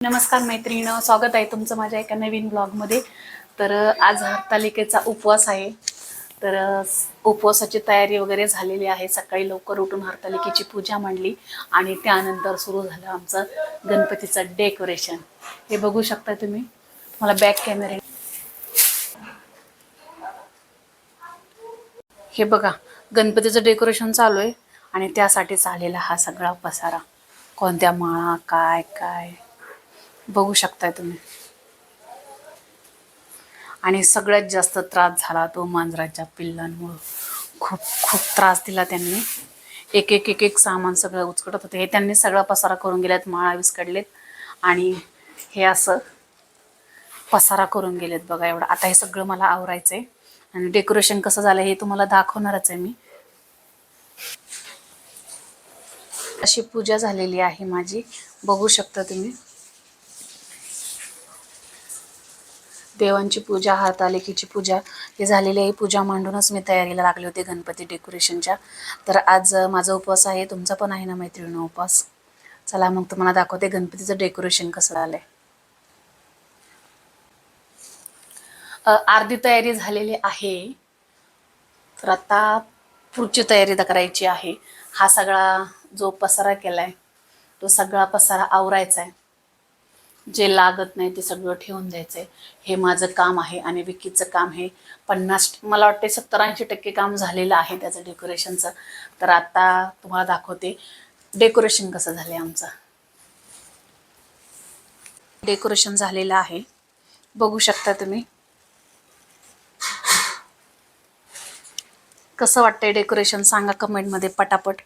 नमस्कार मैत्रिणीनं स्वागत आहे तुमचं माझ्या एका नवीन ब्लॉगमध्ये तर आज हरतालिकेचा उपवास आहे. तर उपवासाची तयारी वगैरे झालेली आहे. सकाळी लवकर उठून हरतालिकेची पूजा मांडली आणि त्यानंतर सुरू झालं आमचं गणपतीचं डेकोरेशन हे बघू शकता तुम्ही. मला बॅक कॅमेरे हे बघा गणपतीचं डेकोरेशन चालू आहे आणि त्यासाठीच आलेला हा सगळा पसारा. कोणत्या माळा काय काय? बघू शकताय तुम्ही. आणि सगळ्यात जास्त त्रास झाला तो मांजराच्या पिल्लांमुळं. खूप खूप त्रास दिला त्यांनी. एक एक एक एक सामान सगळं उचकटत होते. हे त्यांनी सगळा पसारा करून गेल्यात माळा विस्कडलेत आणि हे असं पसारा करून गेलेत बघा एवढं. आता हे सगळं मला आवरायचं आहे आणि डेकोरेशन कसं झालं हे तुम्हाला दाखवणारच आहे मी. अशी पूजा झालेली आहे माझी. बघू शकता तुम्ही. देवांची पूजा हातालेखीची पूजा हे झालेली आहे. पूजा मांडूनच मी तयारीला लागले होते गणपती डेकोरेशनच्या. तर आज माझा उपवास आहे. तुमचा पण आहे ना मैत्रिणी उपवास? चला मग तुम्हाला दाखवते गणपतीचं डेकोरेशन कसं झालंय. आहे अर्धी तयारी झालेली आहे. तर आता पुढची तयारी करायची आहे. हा सगळा जो पसारा केलाय तो सगळा पसारा आवरायचा आहे. जे लागत नाही ते सगळं ठेवून द्यायचं आहे हे माझं काम आहे आणि विकीचं काम हे पन्नास मला वाटते सत्तर ऐंशी टक्के काम झालेलं आहे त्याचं डेकोरेशनचं. तर आता तुम्हाला दाखवते डेकोरेशन कसं झालं आहे आमचं. डेकोरेशन झालेलं आहे. बघू शकता तुम्ही. कसं वाटतंय डेकोरेशन सांगा कमेंटमध्ये पटापट.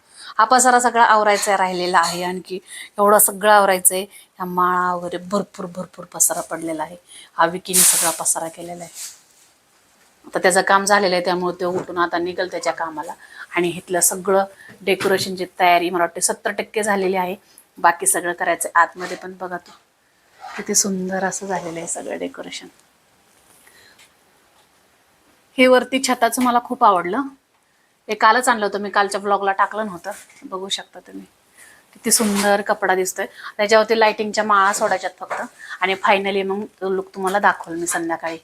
हा पसारा सगळा आवरायचा राहिलेला आहे. आणखी एवढं सगळं आवरायचं आहे ह्या माळा वगैरे भरपूर भरपूर पसारा पडलेला आहे. हा विकीने सगळा पसारा केलेला आहे. आता त्याचं काम झालेलं आहे. त्यामुळे ते उठून आता निघल त्याच्या कामाला. आणि इथलं सगळं डेकोरेशनची तयारी मला वाटते सत्तर टक्के झालेली आहे. बाकी सगळं करायचं आहे. आतमध्ये पण बघा तो. किती सुंदर असं झालेलं आहे सगळं डेकोरेशन हे वरती छताचं मला खूप आवडलं. हे कालच आणलं होतं मी कालच्या ब्लॉगला टाकलं नव्हतं. बघू शकता तुम्ही. किती सुंदर कपडा दिसतोय. त्याच्यावरती लाइटिंगच्या माळा सोडायच्यात फक्त. आणि फायनली मग लुक तुम्हाला दाखवल मी संध्याकाळी.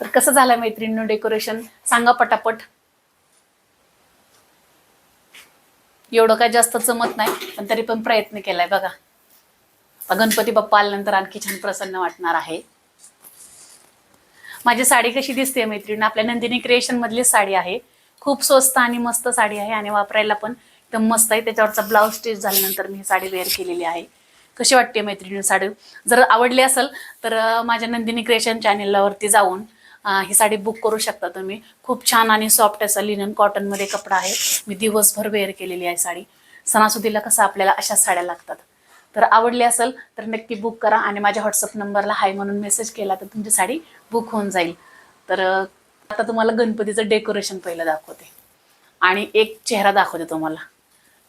तर कसं झालं मैत्रिणीनं डेकोरेशन सांगा पटापट. एवढं काय जास्त जमत नाही पण तरी पण प्रयत्न केलाय बघा. गणपती बाप्पा आल्यानंतर आणखी छान प्रसन्न वाटणार आहे. माझी साडी कशी दिसते मैत्रीण? आपल्या नंदिनी क्रिएशन मधली साडी आहे. खूप स्वस्त आणि मस्त साडी आहे आणि वापरायला पण एकदम मस्त आहे. त्याच्यावरचा ब्लाऊज स्टिच झाल्यानंतर मी ही साडी वेअर केलेली आहे. कशी वाटते मैत्रिणी साडी? जर आवडली असेल तर माझ्या नंदिनी क्रिएशन चॅनेलवरती जाऊन ही साडी बुक करू शकता तुम्ही. खूप छान आणि सॉफ्ट असं लिनन कॉटनमध्ये कपडा आहे. मी दिवसभर वेअर केलेली आहे साडी. सणासुदीला कसं आपल्याला अशा साड्या लागतात. तर आवडली असेल तर नक्की बुक करा आणि माझ्या व्हॉट्सअप नंबरला हाय म्हणून मेसेज केला तर तुमची साडी बुक होऊन जाईल. तर आता तुम्हाला गणपतीचं डेकोरेशन पहिलं दाखवते. आणि एक चेहरा दाखवते तुम्हाला.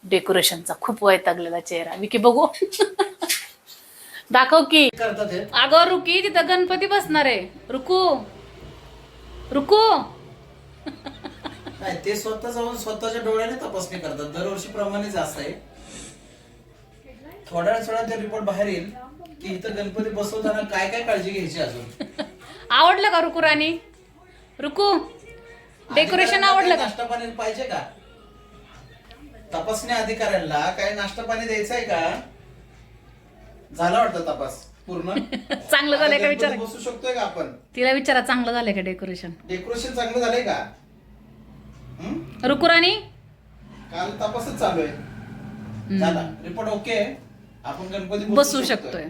डेकोरेशनचा खूप वैतागलेला चेहरा. विकी बघू. दाखव की. अगं रुकी तिथं गणपती बसणार आहे. रुकू. रुकू. ते स्वतः जाऊन स्वतःच्या डोळ्याने तपासणी करतात. दरवर्षी प्रमाणे जास्त आहे. थोड्या वेळा ते रिपोर्ट बाहेर येईल. की इथं गणपती बसवताना काय काय काळजी घ्यायची अजून? आवडलं का रुकू राणी? रुकू. डेकोरेशन आवडलं का नाश्ता पाणी पाहिजे का? तपासणी अधिकाऱ्यांना काय नाश्ता पाणी द्यायचं आहे का? झाला वाटतं तपास पूर्ण? चांगलं झालंय का विचार? बसू शकतोय का आपण? तिला विचारा चांगलं झालंय का डेकोरेशन डेकोरेशन चांगलं झालंय का? हं? रुकू राणी. काल तपासच चालू आहे. झाला. रिपोर्ट ओके आहे. आपण गणपती बसू शकतोय.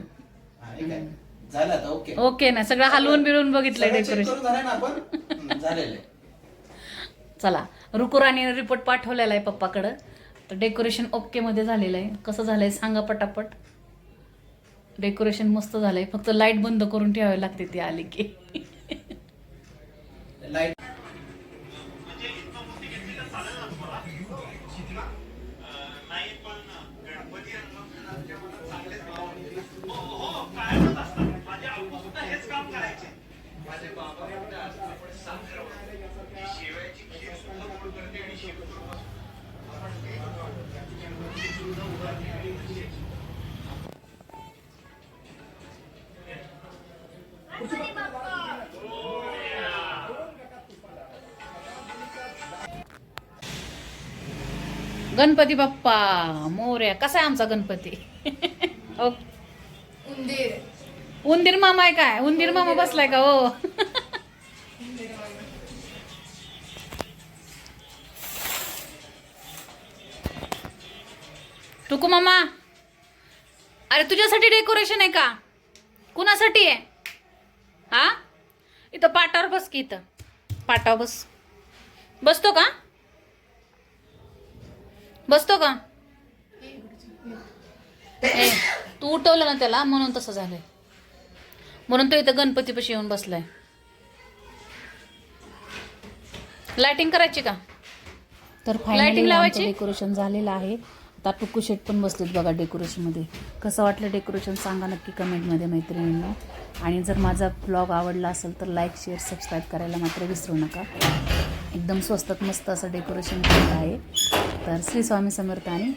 हा, हे काय? झालं आता ओके. ओके ना सगळं हलवून बिळून बघितलंय सगळं check डेकोरेशन करून झालंय ना आपण? हं, झालेलं आहे. चला रुकुराणीने रिपोर्ट पाठवलेला आहे पप्पाकडं. तर डेकोरेशन ओके मध्ये झालेलं आहे. कसं झालंय सांगा पटापट. डेकोरेशन मस्त झालंय. फक्त लाइट बंद करून ठेवावी लागते ती आली की. लाइट गणपती बाप्पा मोर्या कसा आहे आमचा गणपती? हो. ओके उंदीर मामा आहे काय? उंदीर मामा बसलाय का? हो. टुकू मामा. अरे तुझ्यासाठी डेकोरेशन आहे का? कुणासाठी आहे? हा? इथं पाटावर बस की इथं. पाटावर बस. बसतो का? बसतो का? ए तू उठवलं ना त्याला म्हणून तसं झालंय. म्हणून तो इथं गणपतीपाशी येऊन बसलाय. लाइटिंग करायची का? तर लाइटिंग लावायची? डेकोरेशन झालेलं आहे. आता टुकू शेट पण बसलेत बघा डेकोरेशनमध्ये कसं वाटलं डेकोरेशन सांगा नक्की कमेंटमध्ये मैत्रिणींना. आणि जर माझा ब्लॉग आवडला असेल तर लाईक शेअर सबस्क्राईब करायला मात्र विसरू नका. एकदम स्वस्तात मस्त असं डेकोरेशन केलं आहे. तर श्री स्वामी समर्थ आणि